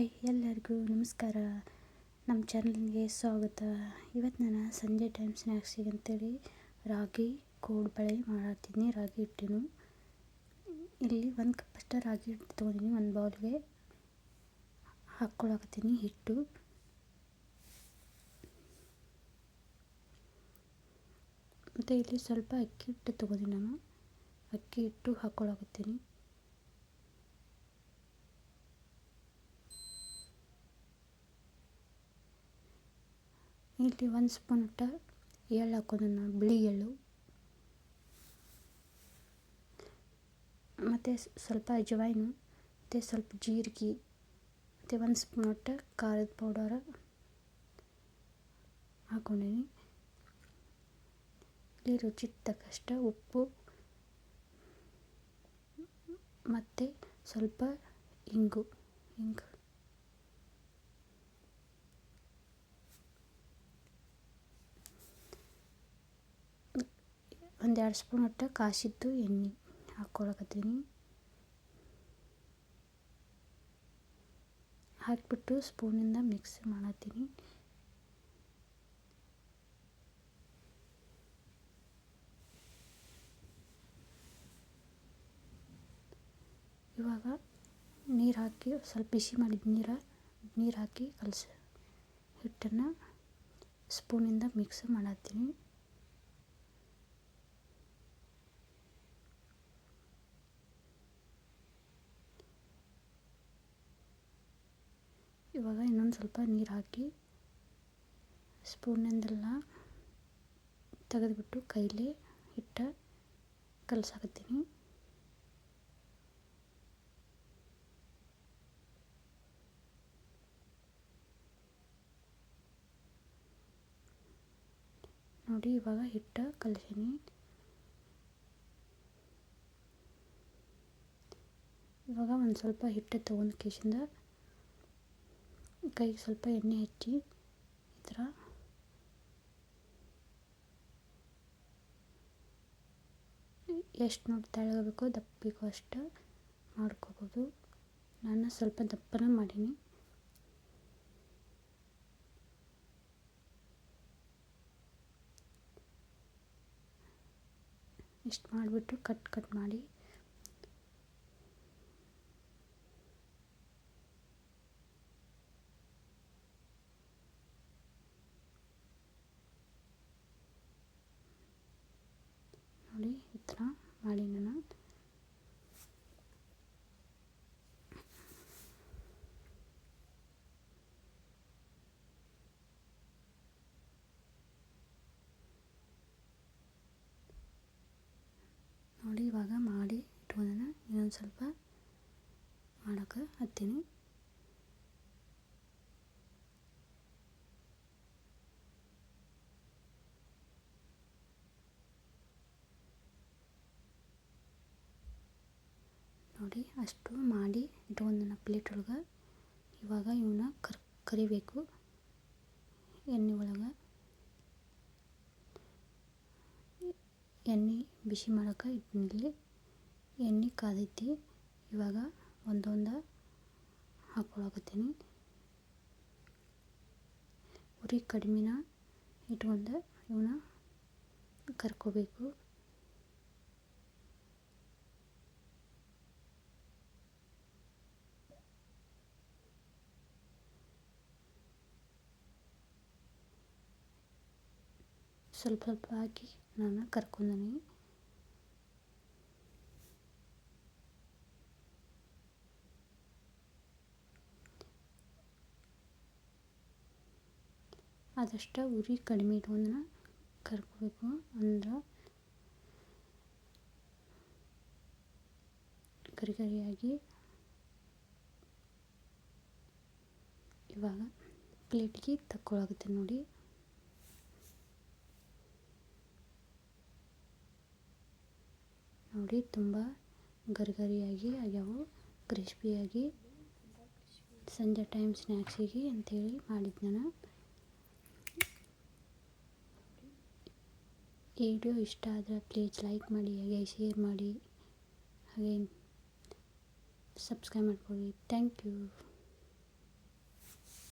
Hi ಎಲ್ಲರಿಗೂ ನಮಸ್ಕಾರ. ನಮ್ಮ ಚಾನಲ್ಗೆ ಸ್ವಾಗತ. ಇವತ್ತು ನಾನು ಸಂಜೆ ಟೈಮ್ ಸ್ನ್ಯಾಕ್ಸಿಗೆ ಅಂತೇಳಿ ರಾಗಿ, ಕೋಡ್ಬಳೆ ಮಾಡತ್ತೀನಿ ರಾಗಿ ಹಿಟ್ಟಿನೂ. ಇಲ್ಲಿ ಒಂದು ಕಪ್ ಅಷ್ಟು ರಾಗಿ ಹಿಟ್ಟು ತೊಗೊಂಡಿನಿ ಒಂದು ಬೌಲ್ಗೆ ಹಾಕ್ಕೊಳಕತ್ತೀನಿ ಹಿಟ್ಟು. ಮತ್ತು ಇಲ್ಲಿ ಸ್ವಲ್ಪ ಅಕ್ಕಿ ಹಿಟ್ಟು ತೊಗೊಂಡಿನಿ ನಾನು. ಅಕ್ಕಿ ಹಿಟ್ಟು ಹಾಕ್ಕೊಳಕತ್ತೀನಿ. ಇಲ್ಲಿ ಒಂದು ಸ್ಪೂನ್ ಅಟ್ಟ ಎಳ್ಳು ಹಾಕೋದು ನಾನು ಬಿಳಿ ಎಳ್ಳು. ಮತ್ತು ಸ್ವಲ್ಪ ಅಜವಾಯಿನು, ಮತ್ತು ಸ್ವಲ್ಪ ಜೀರಿಗೆ, ಮತ್ತು ಒಂದು ಸ್ಪೂನ್ ಅಟ್ಟ ಖಾರದ ಪೌಡರ ಹಾಕ್ಕೊಂಡೀನಿ ಇಲ್ಲಿ ರುಚಿ ತಕ್ಕಷ್ಟು ಉಪ್ಪು, ಮತ್ತು ಸ್ವಲ್ಪ ಇಂಗು ಇಂಗು. ಒಂದು ಎರಡು ಸ್ಪೂನ್ ಅಟ್ಟ ಕಾಸಿದ್ದು ಎಣ್ಣೆ ಹಾಕ್ಕೊಳಕತ್ತೀನಿ. ಹಾಕಿಬಿಟ್ಟು ಸ್ಪೂನಿಂದ ಮಿಕ್ಸ್ ಮಾಡತ್ತೀನಿ. ಇವಾಗ ನೀರು ಹಾಕಿ ಸ್ವಲ್ಪ ಬಿಸಿ ಮಾಡಿದ ನೀರು ನೀರು ಹಾಕಿ ಕಲಸಿ ಹಿಟ್ಟನ್ನು ಸ್ಪೂನಿಂದ ಮಿಕ್ಸ್ ಮಾಡತ್ತೀನಿ. ಇವಾಗ ಇನ್ನೊಂದು ಸ್ವಲ್ಪ ನೀರು ಹಾಕಿ ಸ್ಪೂನಿಂದೆಲ್ಲ ತೆಗೆದುಬಿಟ್ಟು ಕೈಲಿ ಹಿಟ್ಟು ಕಲಸಾಕತ್ತೀನಿ. ನೋಡಿ ಇವಾಗ ಹಿಟ್ಟು ಕಲಸೀನಿ. ಇವಾಗ ಒಂದು ಸ್ವಲ್ಪ ಹಿಟ್ಟು ತೊಗೊಂಡು ಕೇಸಿಂದ ಕೈಗೆ ಸ್ವಲ್ಪ ಎಣ್ಣೆ ಹಚ್ಚಿ, ಈ ಥರ. ಎಷ್ಟು ನೋಡಿ ತೆಳ್ಳಗಬೇಕು ದಪ್ಪ ಬೇಕು ಅಷ್ಟು ಮಾಡ್ಕೋಬೋದು. ನಾನು ಸ್ವಲ್ಪ ದಪ್ಪನ ಮಾಡೀನಿ. ಇಷ್ಟು ಮಾಡಿಬಿಟ್ಟು ಕಟ್ ಕಟ್ ಮಾಡಿ ನೋಡಿ ಈ ಥರ ಮಾಡಿ ನಾನು ನೋಡಿ ಇವಾಗ ಮಾಡಿ ಇಟ್ಕೊಂಡನ ಇನ್ನೊಂದು ಸ್ವಲ್ಪ ಮಾಡೋಕೆ ಹತ್ತೀನಿ. ನೋಡಿ, ಅಷ್ಟು ಮಾಡಿ ಇಟ್ಕೊಂಡನ ಪ್ಲೇಟ್ ಒಳಗೆ. ಇವಾಗ ಇವನ್ನ ಕರ್, ಕರಿಬೇಕು. ಎಣ್ಣೆ ಒಳಗೆ. ಎಣ್ಣೆ ಬಿಸಿ ಮಾಡೋಕೆ ಇಟ್ಟಿನಲ್ಲಿ ಎಣ್ಣೆ ಕಾದೈತಿ. ಇವಾಗ ಒಂದೊಂದು ಹಾಕ್ಕೊಳಕತ್ತೀನಿ ಉರಿ ಕಡಿಮೆನ ಇಟ್ಕೊಂಡು ಇವನ್ನ ಕರ್ಕೋಬೇಕು. ಸ್ವಲ್ಪ ಸ್ವಲ್ಪ ಹಾಕಿ ನಾನು ಕರ್ಕೊಂಡೀನಿ. ಆದಷ್ಟು ಉರಿ ಕಡಿಮೆ ಇಟ್ಕೊಂಡನ ಕರ್ಕೋಬೇಕು ಅಂದ್ರೆ ಕರಿ ಕರಿಯಾಗಿ ಇವಾಗ ಪ್ಲೇಟಿಗೆ ತಕ್ಕೊಳಾಗುತ್ತೆ ನೋಡಿ. ನೋಡಿ, ತುಂಬ ಗರಿಗರಿಯಾಗಿ ಆಗ್ಯಾವು, ಕ್ರಿಸ್ಪಿಯಾಗಿ. ಸಂಜೆ ಟೈಮ್ ಸ್ನ್ಯಾಕ್ಸಿಗೆ ಅಂಥೇಳಿ ಮಾಡಿದ್ದು ನಾನು. ಈ ವಿಡಿಯೋ ಇಷ್ಟ ಆದರೆ ಪ್ಲೀಸ್ ಲೈಕ್ ಮಾಡಿ, ಹಾಗೆ ಶೇರ್ ಮಾಡಿ, ಹಾಗೆ ಸಬ್ಸ್ಕ್ರೈಬ್ ಮಾಡ್ಕೊಳ್ಳಿ. Thank you